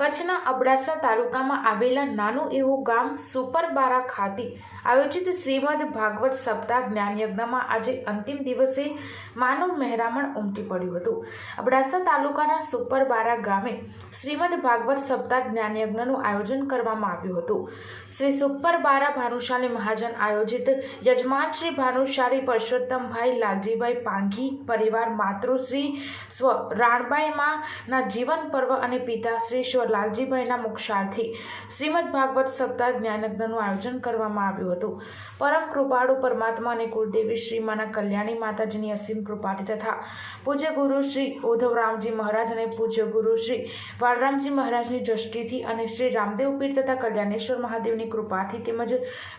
કચ્છના અબડાસા તાલુકામાં આવેલા નાનું એવું ગામ સુપરબારા ખાતે આયોજિત શ્રીમદ ભાગવત સપ્તાહ જ્ઞાનયજ્ઞમાં આજે અંતિમ દિવસે માનવ મહેરામણ ઉમટી પડ્યું હતું. અબડાસા તાલુકાના સુપરબારા ગામે શ્રીમદ ભાગવત સપ્તાહ જ્ઞાનયજ્ઞનું આયોજન કરવામાં આવ્યું હતું. શ્રી સુપરબારા ભાનુશાલી મહાજન આયોજિત યજમાન શ્રી ભાનુશાલી પરસોત્તમભાઈ લાલજીભાઈ પાંઘી પરિવાર માતૃશ્રી સ્વ રાણબાઈ માના જીવન પર્વ અને પિતા શ્રી સ્વ લાલજીભાઈના મુક્ષાર્થી શ્રીમદ ભાગવત સપ્તાહ જ્ઞાનજ્ઞનું આયોજન કરવામાં આવ્યું હતું. પરમ કૃપાળુ પરમાત્મા અને કુળદેવી શ્રીમાના કલ્યાણી માતાજીની અસીમ કૃપાથી તથા પૂજ્ય ગુરુ શ્રી ઉદ્ધવરામજી મહારાજ અને પૂજ્ય ગુરુ શ્રી બાળરામજી મહારાજની દ્રષ્ટિથી અને શ્રી રામદેવ પીર તથા કલ્યાણેશ્વર મહાદેવની કૃપાથી તેમજ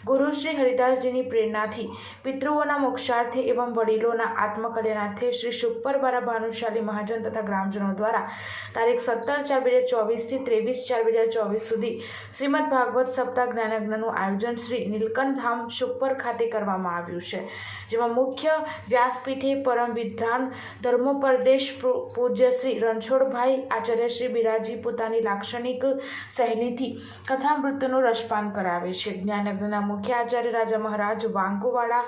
ગુરુ શ્રી હરિદાસજીની પ્રેરણાથી પિતૃઓના મોક્ષાર્થે એવં વડીલોના આત્મકલ્યાણાર્થે શ્રી શુપરબારા ભાનુશાલી મહાજન તથા ગ્રામજનો દ્વારા તારીખ સત્તર ચાર બે ચોવીસથી ત્રેવીસ ચાર બે હજાર ચોવીસ સુધી શ્રીમદ ભાગવત સપ્તાહ જ્ઞાનજ્ઞનું આયોજન શ્રી નીલકંઠધામ ખાતે કરવામાં આવ્યું છે જેમાં મુખ્ય વ્યાસપીઠે પરમ વિધાન ધર્મોપદેશ પૂજ્ય શ્રી રણછોડભાઈ આચાર્ય શ્રી બિરાજી પોતાની લાક્ષણિક શૈલીથી કથામૃતનું રસપાન કરાવે છે. જ્ઞાનજ્ઞના મુખ્ય આચાર્ય રાજા મહારાજ વાંકુવાડા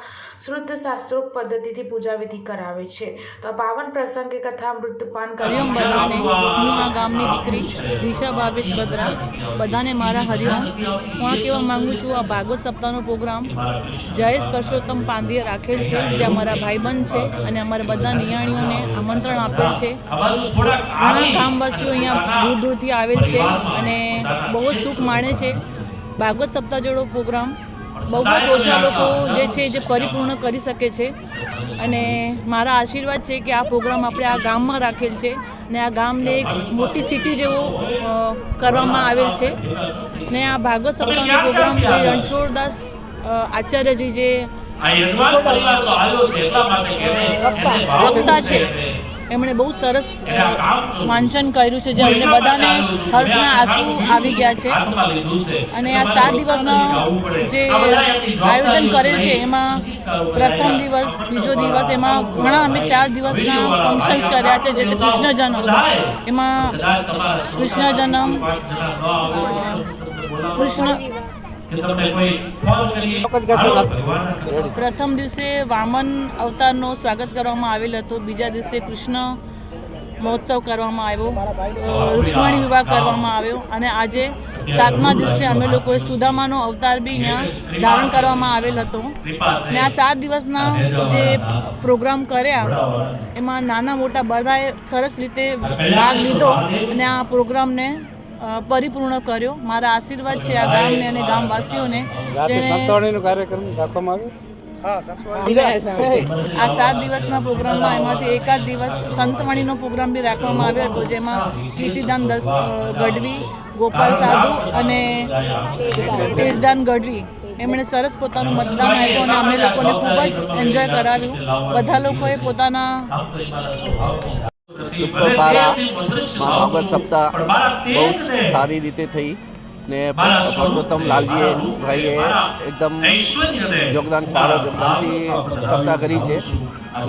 શ્રુત શાસ્ત્રોક પદ્ધતિથી પૂજાવિધિ કરાવે છે. તો આ પાવન પ્રસંગે કથામૃત પાન હરિઓમ બધાને હું આ ગામની દીકરી દિશા ભાવેશ બદ્રા. બધાને મારા હરિઓમ હું આ કહેવા માગું છું, આ ભાગવત સપ્તાહનો પ્રોગ્રામ જયેશ પરસોત્તમ પાંધીએ રાખેલ છે જે અમારા ભાઈબંધ છે અને અમારા બધા નિયાણીઓને આમંત્રણ આપેલ છે. ઘણા ગામવાસીઓ અહીંયા દૂર દૂરથી આવેલ છે અને બહુ જ સુખ માણે છે. ભાગવત સપ્તાહ જેવો પ્રોગ્રામ બહુ જ ઓછા લોકો જે છે જે પરિપૂર્ણ કરી શકે છે. અને મારા આશીર્વાદ છે કે આ પ્રોગ્રામ આપણે આ ગામમાં રાખેલ છે ને આ ગામને એક મોટી સિટી જેવો કરવામાં આવેલ છે. ને આ ભાગવત સપ્તાહનો પ્રોગ્રામ શ્રી રણછોડદાસ આચાર્યજી જે વક્તા છે એમણે બહુ સરસ વાંચન કર્યું છે જે અમને બધાને હર્ષના આંસુ આવી ગયા છે. અને આ સાત દિવસના જે આયોજન કરેલ છે એમાં પ્રથમ દિવસ બીજો દિવસ એમાં ઘણા અમે ચાર દિવસના ફંક્શન્સ કર્યા છે જે કૃષ્ણ જન્મ એમાં કૃષ્ણ જન્મ કૃષ્ણ પ્રથમ દિવસે વામન અવતારનો સ્વાગત કરવામાં આવેલ હતો. બીજા દિવસે કૃષ્ણ મહોત્સવ કરવામાં આવ્યો. રૂક્ષ્મણી વિવાહ કરવામાં આવ્યો. અને આજે સાતમા દિવસે અમે લોકોએ સુદામાનો અવતાર બી અહીંયા ધારણ કરવામાં આવેલ હતો. ને આ સાત દિવસના જે પ્રોગ્રામ કર્યા એમાં નાના મોટા બધાએ સરસ રીતે ભાગ લીધો અને આ પ્રોગ્રામને પરિપૂર્ણ કર્યો. મારા આશીર્વાદ છે આ ગામને અને ગામવાસીઓને. આ સાત દિવસના પ્રોગ્રામમાં એમાંથી એકાદ દિવસ સંતવાણીનો પ્રોગ્રામ બી રાખવામાં આવ્યો હતો જેમાં કીર્તિદાન દસ ગઢવી ગોપાલ સાધુ અને તેજદાન ગઢવી. એમણે સરસ પોતાનું મતદાન આપ્યું અને અમે લોકોને ખૂબ જ એન્જોય કરાવ્યું. બધા લોકોએ પોતાના શુક્રવારા ભાગવત સપ્તાહ બહુ સારી રીતે થઈ. ને પરસોત્તમ લાલજીએ ભાઈએ એકદમ યોગદાન સારો યોગદાનથી સપ્તાહ કરી છે.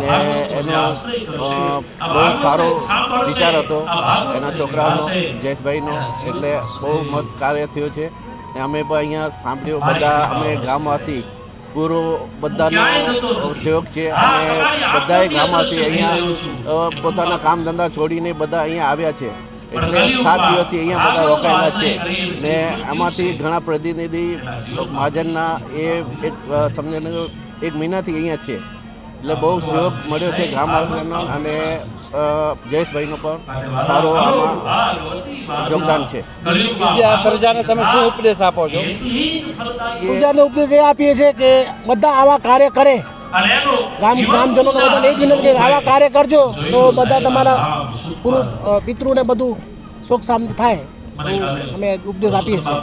ને એનો બહુ સારો વિચાર હતો. એના છોકરાઓનો જયેશભાઈનો એટલે બહુ મસ્ત કાર્ય થયું છે. ને અમે પણ અહીંયા સાંભળ્યું બધા. અમે ગામવાસી પૂરો બધાનો સહયોગ છે અને બધાએ ગામમાંથી અહીંયા પોતાના કામ ધંધા છોડીને બધા અહીંયા આવ્યા છે. એટલે સાત દિવસથી અહીંયા બધા રોકાયેલા છે. ને આમાંથી ઘણા પ્રતિનિધિ મહાજનના એ એક સમજણ એક મહિનાથી અહીંયા છે. એટલે બહુ સહયોગ મળ્યો છે ગામવાસીઓનો અને જયેશભાઈનો પણ સારો આમાં યોગદાન છે. બીજા પ્રજાને તમે શું ઉપદેશ આપો છો? પ્રજાને ઉપદેશ એ આપીએ છીએ કે બધા આવા કાર્ય કરે. ગામ ગ્રામજનોને બધાને એ જ વિનંતી કે આવા કાર્ય કરજો તો બધા તમારા પૂરું પિતૃને બધું સુખ શાંત થાય. અમે ઉપદેશ આપીએ છીએ.